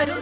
चारु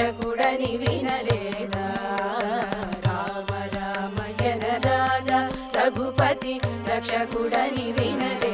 రక్షకుడని వినలేదా? రామ రామయన రాధా రఘుపతి రక్షకుడని వినలే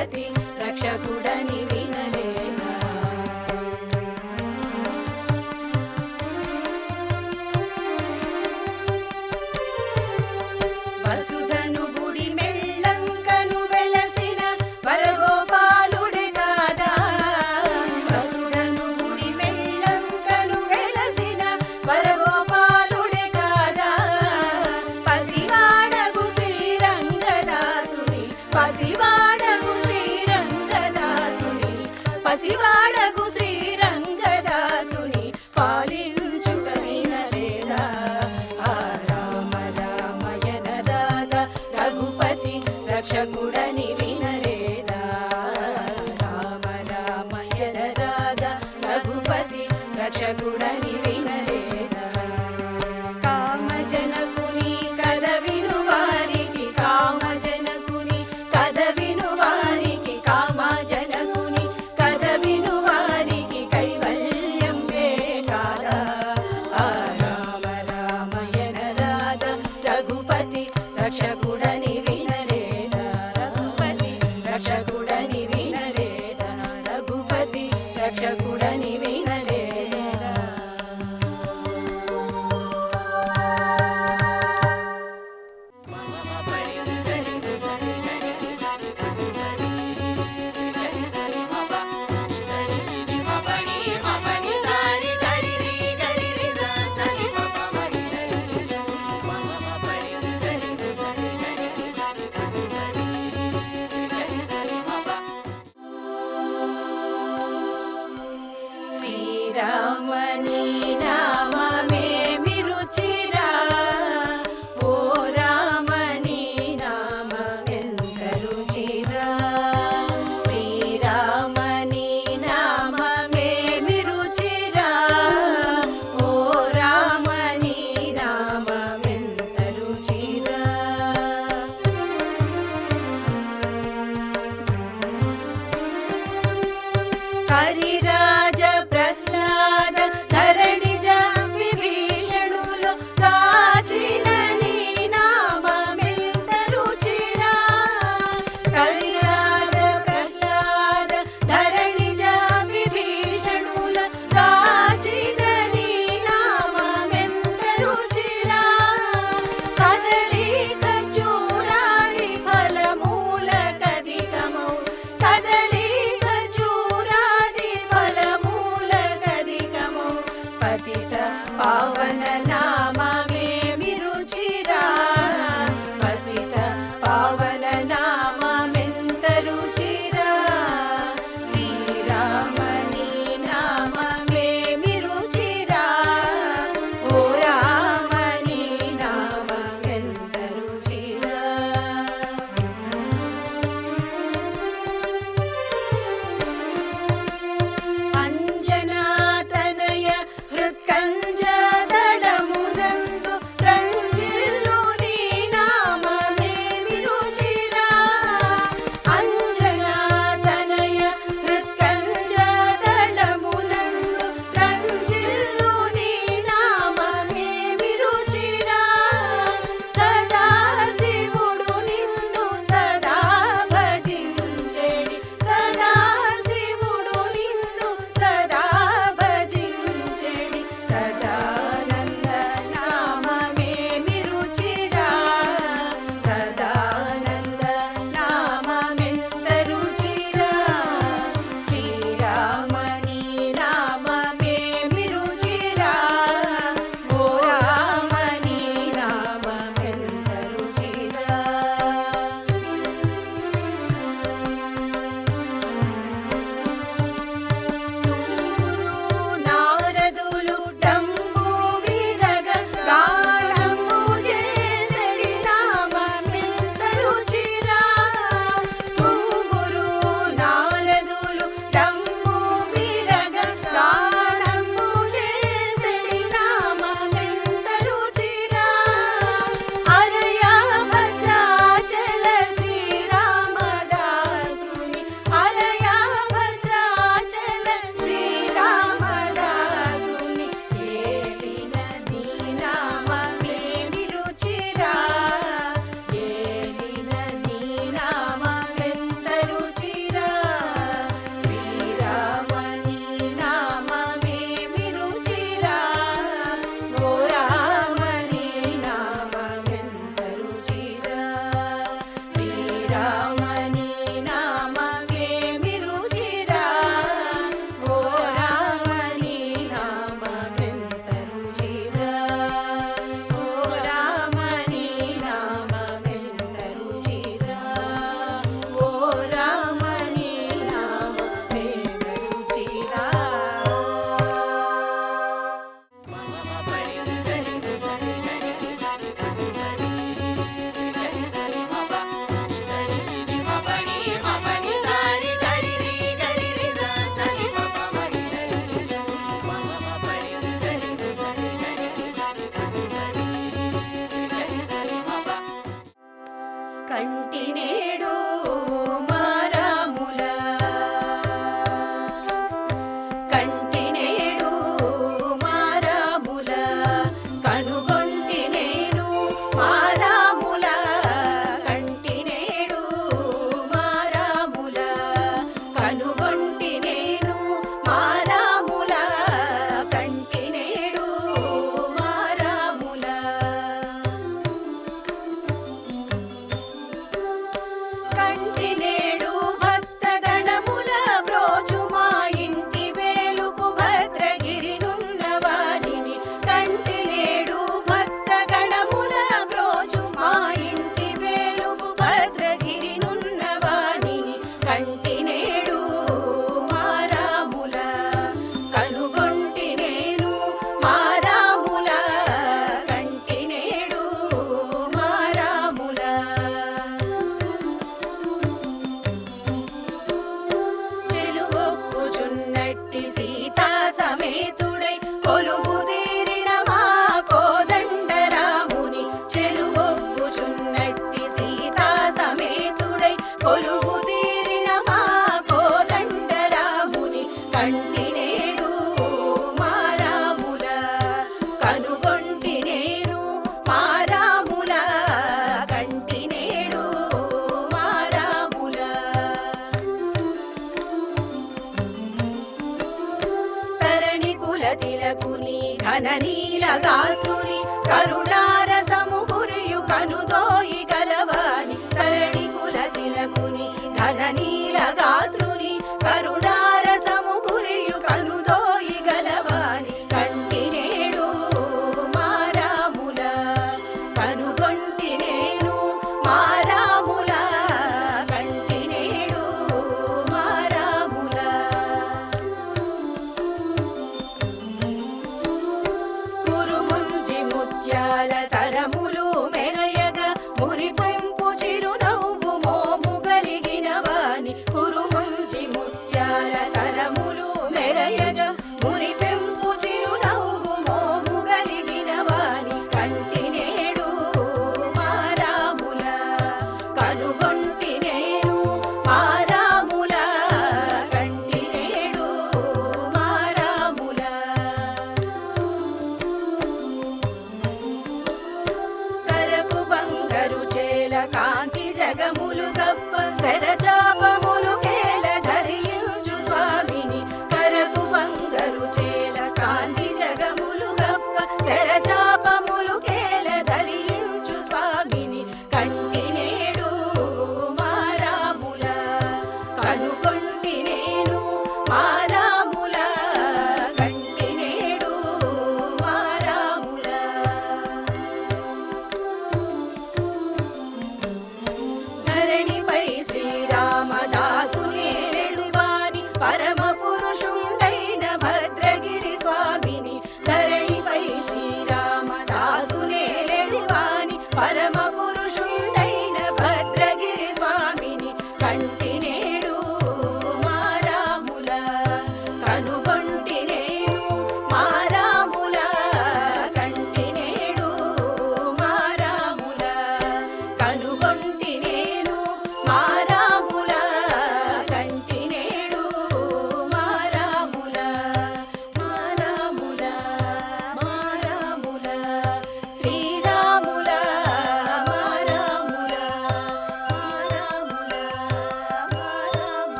约定。down one knee. ದಾತು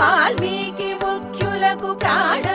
Valmiki ముఖ్యులకు ప్రాణ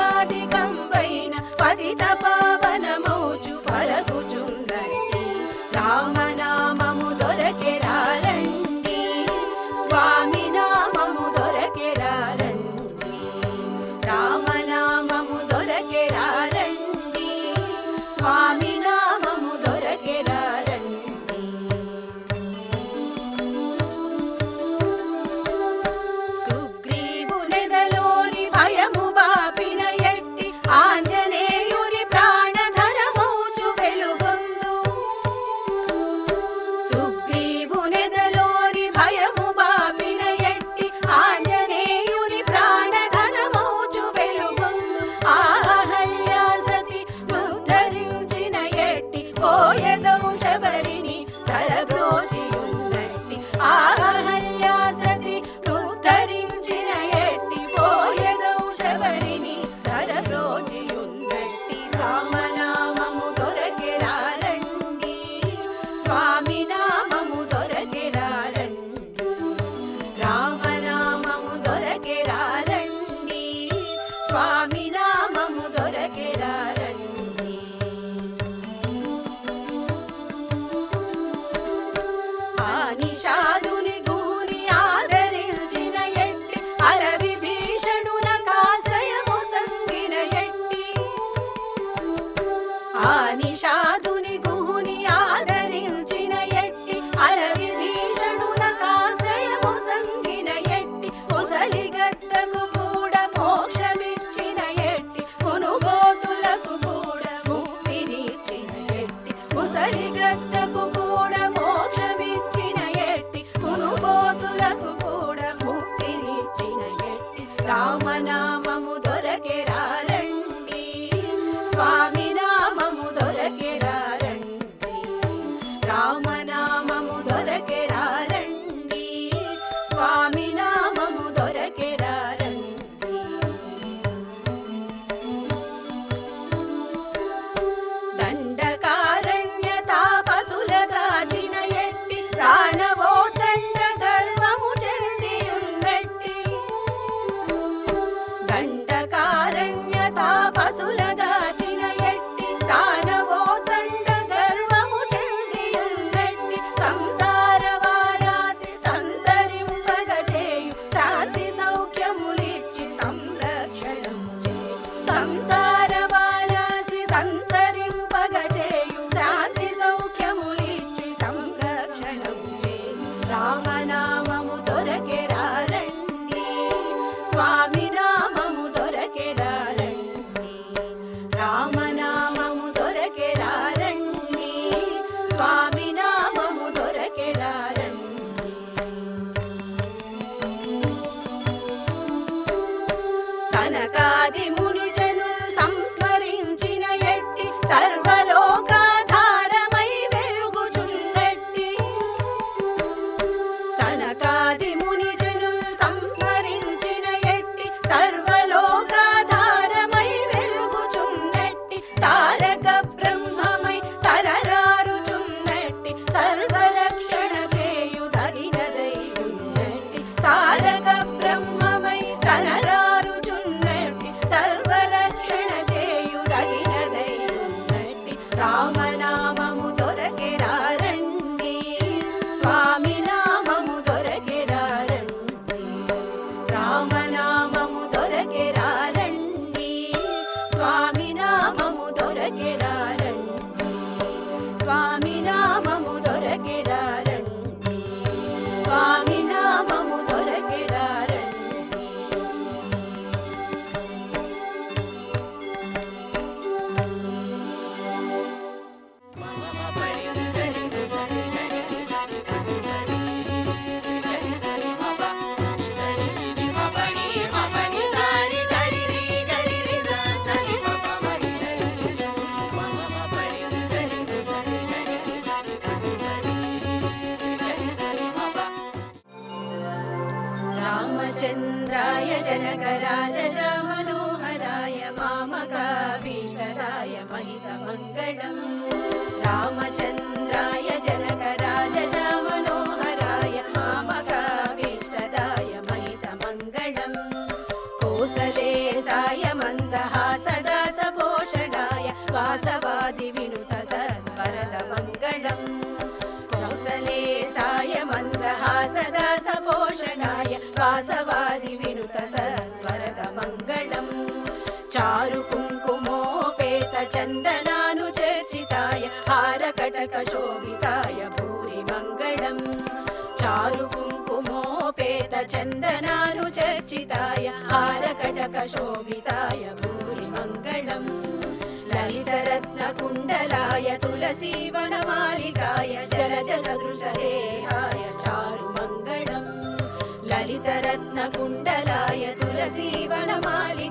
जनकराज वन्दनानुचर्चिताय हारकटकशोभिताय भूरि मङ्गलम् चारुकुङ्कुमोपेतचन्दनानुचर्चिताय हारकटकशोभिताय भूरि मङ्गलम् ललितरत्नकुण्डलाय तुलसीवनमालिकाय जलजसदृशदेहाय चारुमङ्गलम् ललितरत्नकुण्डलाय तुलसीवनमालिकाय